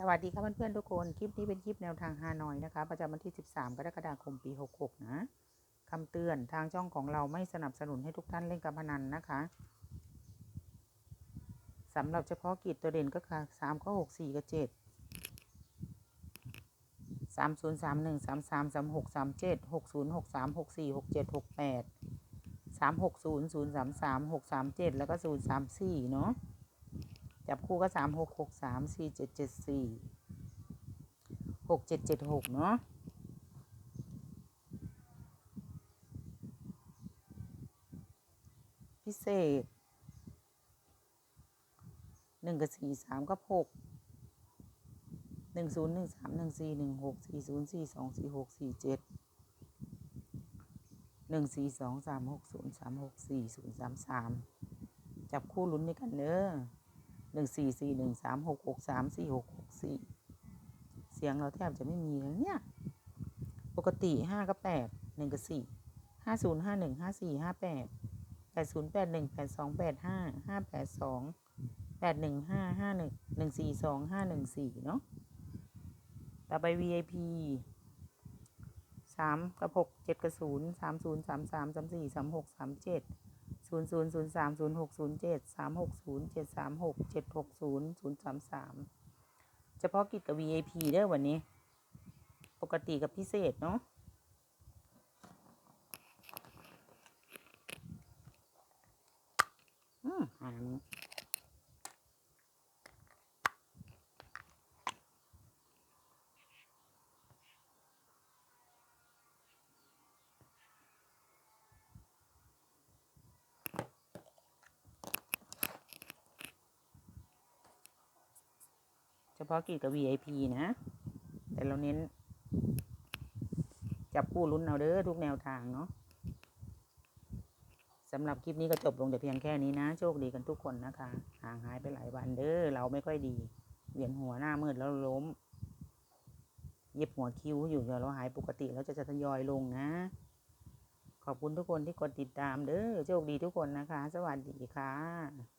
สวัสดีครับเพื่อนๆทุกคน คลิปนี้เป็นคลิปแนวทางฮานอยนะคะ ประจำวันที่ 13 กรกฎาคมปี 66 นะคำเตือนทางช่องของเราไม่สนับสนุนให้ทุกท่านเล่นการพนันนะคะสำหรับเฉพาะกิจตัวเด่นก็คือ3ข้อ6 4กับ7 3 0 3 1 3 3 3 6 3 7 6 0 6 3 6 4 6 7 6 8 3 6 0 0 3 3 6 3 7 แล้วก็ 0 3 4 เนาะ จับคู่ก็สามหกหกสามสี่เจ็ดเจ็ดสี่หกเจ็ดเจ็ดหกเนาะพิเศษหนึ่งกับสี่สามกับหกหนึ่งศูนย์หนึ่งสามหนึ่งสี่หนึ่งหกสี่ศูนย์สี่สองสี่หกสี่เจ็ดหนึ่งสี่สองสามหกศูนย์สามหกสี่ศูนย์สามสามจับคู่ลุ้นด้วยกันเด้อ หนึ่งสี่สี่หนึ่งสามหกหกสามสี่หกหกสี่เสียงเราแทบจะไม่มีแล้วเนี่ย ปกติห้ากับแปดหนึ่งกับสี่ห้าศูนย์ห้าหนึ่งห้าสี่ห้าแปดแปดศูนย์แปดหนึ่งแปดสองแปดห้าห้าแปดสองแปดหนึ่งห้าห้าหนึ่งหนึ่งสี่สองห้าหนึ่งสี่เนาะต่อไป VIP สามกับหกเจ็ดกับศูนย์สามศูนย์สามสามสามสี่สามหกสามเจ็ด ศูนย์ศูนย์ศูนย์สามศูนย์หกศูนย์เจ็ดสามหกศูนย์เจ็ดสามหกเจ็ดหกศูนย์ศูนย์สามสามเฉพาะกิจกับ VIP เด้อวันนี้ ปกติกับพิเศษเนาะอืมหาง เฉพาะกิจกับ VIP นะ แต่เราเน้น จับคู่ลุ้นเอาเด้อทุกแนวทางเนาะสำหรับคลิปนี้ก็จบลงแต่เพียงแค่นี้นะ โชคดีกันทุกคนนะคะ ห่างหายไปหลายวันเด้อเราไม่ค่อยดี เวียนหัวหน้ามืดแล้วล้ม เย็บหัวคิ้วอยู่เดี๋ยวเราหายปกติแล้วจะจะทยอยลงนะ ขอบคุณทุกคนที่กดติดตามเด้อโชคดีทุกคนนะคะ สวัสดีค่ะ